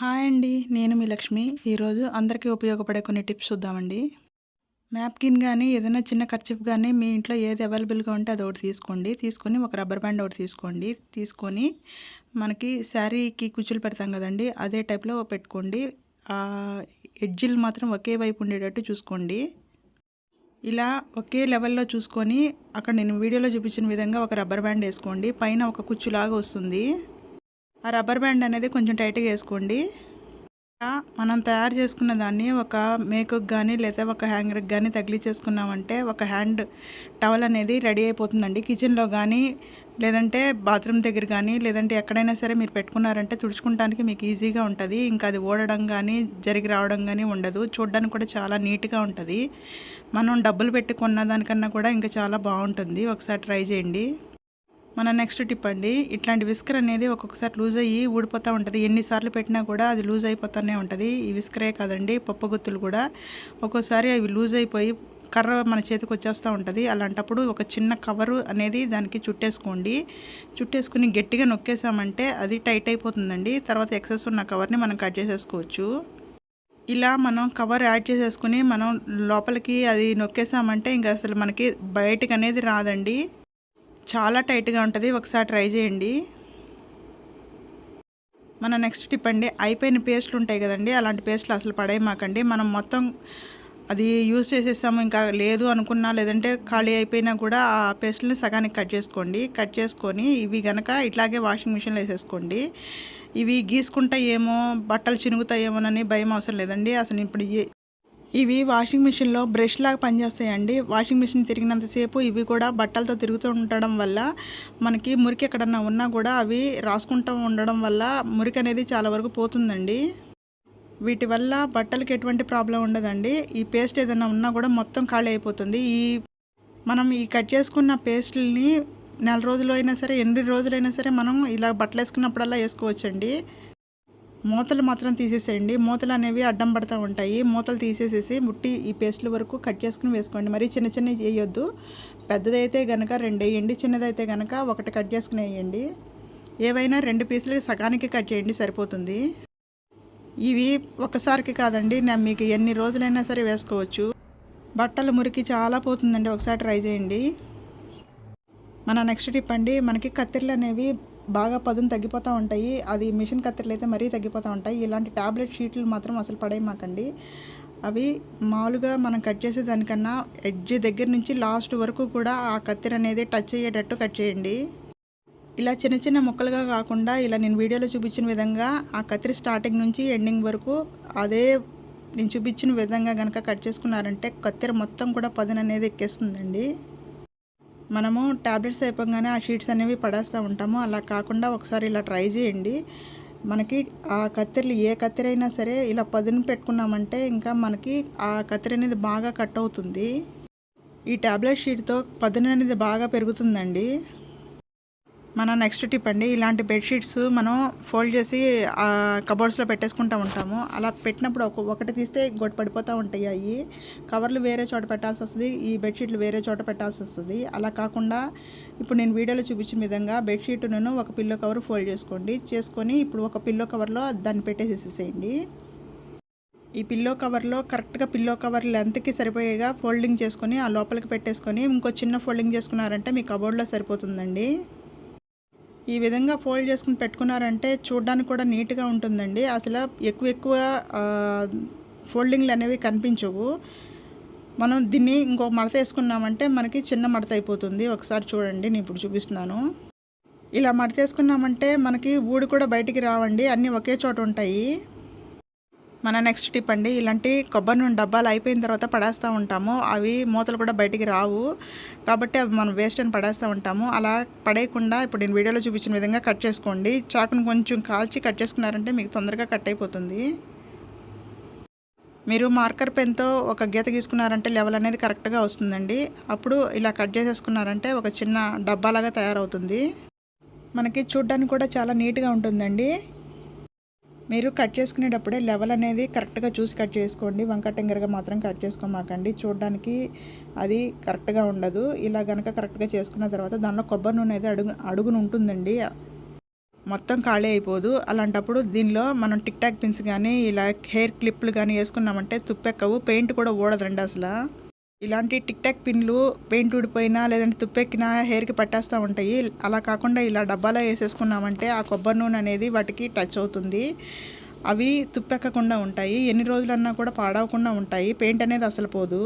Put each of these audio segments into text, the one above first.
Hi అండి నేను మీ లక్ష్మి. ఈరోజు అందరికీ ఉపయోగపడే కొన్ని టిప్స్ చూద్దామండి. మ్యాప్కిన్ కానీ ఏదైనా చిన్న ఖర్చిఫ్ కానీ మీ ఇంట్లో ఏది అవైలబుల్గా ఉంటే అది ఒకటి తీసుకోండి. తీసుకొని ఒక రబ్బర్ బ్యాండ్ ఒకటి తీసుకోండి. తీసుకొని మనకి శారీకి కుచ్చులు పెడతాం కదండి అదే టైప్లో పెట్టుకోండి. ఎడ్జిల్ మాత్రం ఒకే వైపు ఉండేటట్టు చూసుకోండి. ఇలా ఒకే లెవెల్లో చూసుకొని అక్కడ నేను వీడియోలో చూపించిన విధంగా ఒక రబ్బర్ బ్యాండ్ వేసుకోండి. పైన ఒక కుచ్చులాగా వస్తుంది. ఆ రబ్బర్ బ్యాండ్ అనేది కొంచెం టైట్గా వేసుకోండి. మనం తయారు చేసుకున్న దాన్ని ఒక మేకకు కానీ లేదా ఒక హ్యాంగర్కి కానీ తగిలించేసుకున్నామంటే ఒక హ్యాండ్ టవల్ అనేది రెడీ అయిపోతుందండి. కిచెన్లో కానీ లేదంటే బాత్రూమ్ దగ్గర కానీ లేదంటే ఎక్కడైనా సరే మీరు పెట్టుకున్నారంటే తుడుచుకుంటానికి మీకు ఈజీగా ఉంటుంది. ఇంకా అది ఓడడం కానీ జరిగి రావడం కానీ ఉండదు. చూడడానికి కూడా చాలా నీట్గా ఉంటుంది. మనం డబ్బులు పెట్టుకున్న దానికన్నా కూడా ఇంకా చాలా బాగుంటుంది. ఒకసారి ట్రై చేయండి. మన నెక్స్ట్ టిప్ అండి. ఇట్లాంటి విస్కర్ అనేది ఒక్కొక్కసారి లూజ్ అయ్యి ఊడిపోతూ ఉంటుంది. ఎన్నిసార్లు పెట్టినా కూడా అది లూజ్ అయిపోతూనే ఉంటుంది. ఈ విస్కరే కాదండి పప్పు గుత్తులు కూడా. ఒక్కోసారి అవి లూజ్ అయిపోయి కర్ర మన చేతికి వచ్చేస్తూ ఉంటుంది. అలాంటప్పుడు ఒక చిన్న కవరు అనేది దానికి చుట్టేసుకోండి. చుట్టేసుకుని గట్టిగా నొక్కేసామంటే అది టైట్ అయిపోతుందండి. తర్వాత ఎక్సెస్ ఉన్న కవర్ని మనం కట్ చేసేసుకోవచ్చు. ఇలా మనం కవర్ యాడ్ చేసేసుకుని మనం లోపలికి అది నొక్కేసామంటే ఇంకా అసలు మనకి బయటకు అనేది రాదండి. చాలా టైట్గా ఉంటుంది. ఒకసారి ట్రై చేయండి. మన నెక్స్ట్ టిప్ అండి. అయిపోయిన పేస్ట్లు ఉంటాయి కదండి. అలాంటి పేస్ట్లు అసలు పడేయమాకండి. మనం మొత్తం అది యూజ్ చేసేసాము ఇంకా లేదు అనుకున్నా లేదంటే ఖాళీ అయిపోయినా కూడా ఆ పేస్ట్ని సగానికి కట్ చేసుకోండి. కట్ చేసుకొని ఇవి కనుక ఇట్లాగే వాషింగ్ మిషన్లో వేసేసుకోండి. ఇవి గీసుకుంటాయేమో బట్టలు చినుగుతాయేమోనని భయం అవసరం లేదండి. అసలు ఇప్పుడు ఇవి వాషింగ్ మిషన్లో బ్రష్ లాగా పనిచేస్తాయండి. వాషింగ్ మిషన్ తిరిగినంతసేపు ఇవి కూడా బట్టలతో తిరుగుతూ ఉండడం వల్ల మనకి మురికి ఎక్కడన్నా ఉన్నా కూడా అవి రాసుకుంటూ ఉండడం వల్ల మురికి అనేది చాలా వరకు పోతుందండి. వీటి వల్ల బట్టలకి ఎటువంటి ప్రాబ్లం ఉండదండి. ఈ పేస్ట్ ఏదైనా ఉన్నా కూడా మొత్తం ఖాళీ అయిపోతుంది. ఈ మనం ఈ కట్ చేసుకున్న పేస్ట్ని నెల రోజులు అయినా సరే ఎన్ని రోజులైనా సరే మనం ఇలా బట్టలు వేసుకున్నప్పుడల్లా వేసుకోవచ్చండి. మూతలు మాత్రం తీసేసేయండి. మూతలు అనేవి అడ్డం పడుతూ ఉంటాయి. మూతలు తీసేసేసి ముట్టి ఈ పేస్ట్ల వరకు కట్ చేసుకుని వేసుకోండి. మరి చిన్న చిన్నవి వేయొద్దు పెద్దదైతే కనుక రెండు వేయండి. చిన్నదైతే కనుక ఒకటి కట్ చేసుకుని వేయండి. ఏవైనా రెండు పీసులకి సగానికి కట్ చేయండి సరిపోతుంది. ఇవి ఒకసారికి కాదండి నేను మీకు ఎన్ని రోజులైనా సరే వేసుకోవచ్చు. బట్టల మురికి చాలా పోతుందండి. ఒకసారి ట్రై చేయండి. మన నెక్స్ట్ టిప్ అండి మనకి కత్తిరలు అనేవి బాగా పదును తగ్గిపోతూ ఉంటాయి. అది మిషన్ కత్తెరలు అయితే మరీ తగ్గిపోతూ ఉంటాయి. ఇలాంటి ట్యాబ్లెట్ షీట్లు మాత్రం అసలు పడేయమాకండి అవి మామూలుగా మనం కట్ చేసే దానికన్నా ఎడ్జ్ దగ్గర నుంచి లాస్ట్ వరకు కూడా ఆ కత్తెర అనేది టచ్ అయ్యేటట్టు కట్ చేయండి. ఇలా చిన్న చిన్న ముక్కలుగా కాకుండా ఇలా నేను వీడియోలో చూపించిన విధంగా ఆ కత్తిరి స్టార్టింగ్ నుంచి ఎండింగ్ వరకు అదే నేను చూపించిన విధంగా కనుక కట్ చేసుకున్నారంటే కత్తెర మొత్తం కూడా పదును అనేది ఎక్కేస్తుందండి. మనము ట్యాబ్లెట్స్ అయిపోగానే ఆ షీట్స్ అనేవి పడేస్తూ ఉంటాము. అలా కాకుండా ఒకసారి ఇలా ట్రై చేయండి. మనకి ఆ కత్తెరలు ఏ కత్తెర అయినా సరే ఇలా పదును పెట్టుకున్నామంటే ఇంకా మనకి ఆ కత్తెర అనేది బాగా కట్ అవుతుంది. ఈ ట్యాబ్లెట్ షీట్తో పదును అనేది బాగా పెరుగుతుందండి. మన నెక్స్ట్ టిప్ అండి ఇలాంటి బెడ్షీట్స్ మనం ఫోల్డ్ చేసి కబోర్డ్స్లో పెట్టేసుకుంటూ ఉంటాము. అలా పెట్టినప్పుడు ఒక ఒకటి తీస్తే గొడ్డు పడిపోతూ ఉంటాయి అవి కవర్లు వేరే చోట పెట్టాల్సి వస్తుంది ఈ బెడ్షీట్లు వేరే చోట పెట్టాల్సి వస్తుంది. అలా కాకుండా ఇప్పుడు నేను వీడియోలో చూపించిన విధంగా బెడ్షీట్ను ఒక పిల్లో కవర్ ఫోల్డ్ చేసుకోండి. చేసుకొని ఇప్పుడు ఒక పిల్లో కవర్లో దాన్ని పెట్టేసేసేయండి. ఈ పిల్లో కవర్లో కరెక్ట్గా పిల్లో కవర్ లెంత్కి సరిపోయేగా ఫోల్డింగ్ చేసుకొని ఆ లోపలికి పెట్టేసుకొని ఇంకో చిన్న ఫోల్డింగ్ చేసుకున్నారంటే మీ కబోర్డ్లో సరిపోతుందండి. ఈ విధంగా ఫోల్డ్ చేసుకుని పెట్టుకున్నారంటే చూడడానికి కూడా నీట్గా ఉంటుందండి. అసలు ఎక్కువ ఎక్కువ ఫోల్డింగ్లు అనేవి కనిపించవు. మనం దీన్ని ఇంకో మడత వేసుకున్నామంటే మనకి చిన్న మడత అయిపోతుంది. ఒకసారి చూడండి నేను ఇప్పుడు చూపిస్తున్నాను. ఇలా మడత వేసుకున్నామంటే మనకి ఊడి కూడా బయటికి రావండి. అన్నీ ఒకే చోట ఉంటాయి. మన నెక్స్ట్ టిప్ అండి. ఇలాంటి కొబ్బరి నూనె డబ్బాలు అయిపోయిన తర్వాత పడేస్తూ ఉంటాము. అవి మూతలు కూడా బయటికి రావు. కాబట్టి అవి మనం వేస్ట్ అని పడేస్తూ ఉంటాము. అలా పడేయకుండా ఇప్పుడు నేను వీడియోలో చూపించిన విధంగా కట్ చేసుకోండి. చాకును కొంచెం కాల్చి కట్ చేసుకున్నారంటే మీకు తొందరగా కట్ అయిపోతుంది. మీరు మార్కర్ పెన్తో ఒక గీత గీసుకున్నారంటే లెవెల్ అనేది కరెక్ట్గా వస్తుందండి. అప్పుడు ఇలా కట్ చేసేసుకున్నారంటే ఒక చిన్న డబ్బాలాగా తయారవుతుంది. మనకి చూడ్డానికి కూడా చాలా నీట్గా ఉంటుందండి. మీరు కట్ చేసుకునేటప్పుడే లెవెల్ అనేది కరెక్ట్గా చూసి కట్ చేసుకోండి. వంక టెంగర్గా మాత్రం కట్ చేసుకోమాకండి. చూడడానికి అది కరెక్ట్గా ఉండదు. ఇలా కనుక కరెక్ట్గా చేసుకున్న తర్వాత దానిలో కొబ్బరి నూనె అయితే అడుగు అడుగును ఉంటుందండి. మొత్తం ఖాళీ అయిపోదు. అలాంటప్పుడు దీనిలో మనం టిక్ టాక్ పిన్స్ కానీ ఇలా హెయిర్ క్లిప్లు కానీ వేసుకున్నామంటే తుప్పెక్కవు పెయింట్ కూడా ఊడదండి అసలు. ఇలాంటి టిక్ టాక్ పిన్లు పెయింట్ ఊడిపోయినా లేదంటే తుప్పెక్కినా హెయిర్కి పట్టేస్తూ ఉంటాయి. అలా కాకుండా ఇలా డబ్బాలో వేసేసుకున్నామంటే ఆ కొబ్బరి నూనె అనేది వాటికి టచ్ అవుతుంది. అవి తుప్పెక్కకుండా ఉంటాయి. ఎన్ని రోజులన్నా కూడా పాడవకుండా ఉంటాయి. పెయింట్ అనేది అసలు పోదు.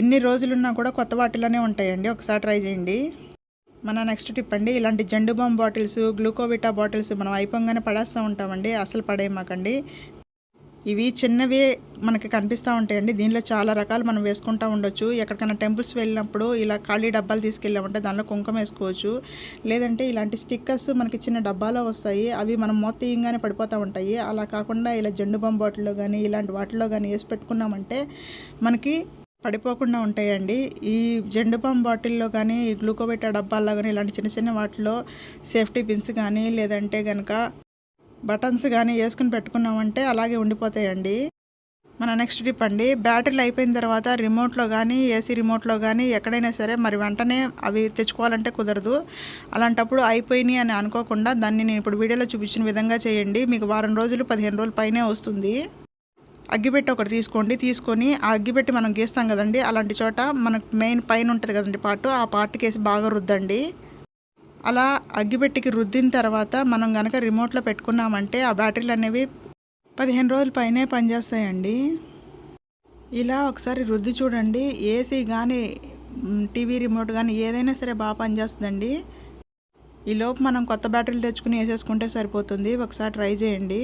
ఎన్ని రోజులున్నా కూడా కొత్త వాటిలోనే ఉంటాయండి. ఒకసారి ట్రై చేయండి. మన నెక్స్ట్ టిప్ అండి. ఇలాంటి Zandu balm bottles Glucovita bottles మనం అయిపోగానే పడేస్తూ ఉంటామండి. అసలు పడేయమాకండి. ఇవి చిన్నవి మనకి కనిపిస్తూ ఉంటాయండి. దీనిలో చాలా రకాలు మనం వేసుకుంటూ ఉండొచ్చు. ఎక్కడికైనా టెంపుల్స్ వెళ్ళినప్పుడు ఇలా ఖాళీ డబ్బాలు తీసుకెళ్ళామంటే దానిలో కుంకుమ వేసుకోవచ్చు. లేదంటే ఇలాంటి స్టిక్కర్స్ మనకి చిన్న డబ్బాలో వస్తాయి. అవి మనం మూత తీయంగానే పడిపోతూ ఉంటాయి. అలా కాకుండా ఇలా జెండు బొమ్మ బాటిల్లో కానీ ఇలాంటి వాటిలో కానీ వేసి పెట్టుకున్నామంటే మనకి పడిపోకుండా ఉంటాయండి. ఈ జెండు బాంబు బాటిల్లో కానీ ఈ డబ్బాల్లో కానీ ఇలాంటి చిన్న చిన్న వాటిలో సేఫ్టీ పిన్స్ కానీ లేదంటే కనుక బటన్స్ కానీ వేసుకుని పెట్టుకున్నామంటే అలాగే ఉండిపోతాయండి. మన నెక్స్ట్ టిప్ అండి. బ్యాటరీలు అయిపోయిన తర్వాత రిమోట్లో కానీ ఏసీ రిమోట్లో కానీ ఎక్కడైనా సరే మరి వెంటనే అవి తెచ్చుకోవాలంటే కుదరదు. అలాంటప్పుడు అయిపోయినాయి అని అనుకోకుండా దాన్ని నేను ఇప్పుడు వీడియోలో చూపించిన విధంగా చేయండి. మీకు వారం రోజులు పదిహేను రోజుల పైనే వస్తుంది. అగ్గిపెట్టి ఒకటి తీసుకోండి. తీసుకొని ఆ అగ్గిపెట్టి మనం గీస్తాం కదండి. అలాంటి చోట మనకు మెయిన్ పైన ఉంటుంది కదండి పార్ట్ ఆ పార్ట్కి వేసి బాగా రుద్దండి. అలా అగ్గిపెట్టికి రుద్దిన తర్వాత మనం కనుక రిమోట్లో పెట్టుకున్నామంటే ఆ బ్యాటరీలు అనేవి పదిహేను రోజుల పైనే పనిచేస్తాయండి. ఇలా ఒకసారి రుద్ది చూడండి. ఏసీ కానీ టీవీ రిమోట్ కానీ ఏదైనా సరే బాగా పనిచేస్తుందండి. ఈలోపు మనం కొత్త బ్యాటరీలు తెచ్చుకుని వేసేసుకుంటే సరిపోతుంది. ఒకసారి ట్రై చేయండి.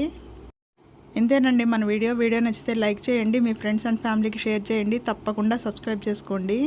ఇంతేనండి మన వీడియో. వీడియో నచ్చితే లైక్ చేయండి. మీ ఫ్రెండ్స్ అండ్ ఫ్యామిలీకి షేర్ చేయండి. తప్పకుండా సబ్స్క్రైబ్ చేసుకోండి.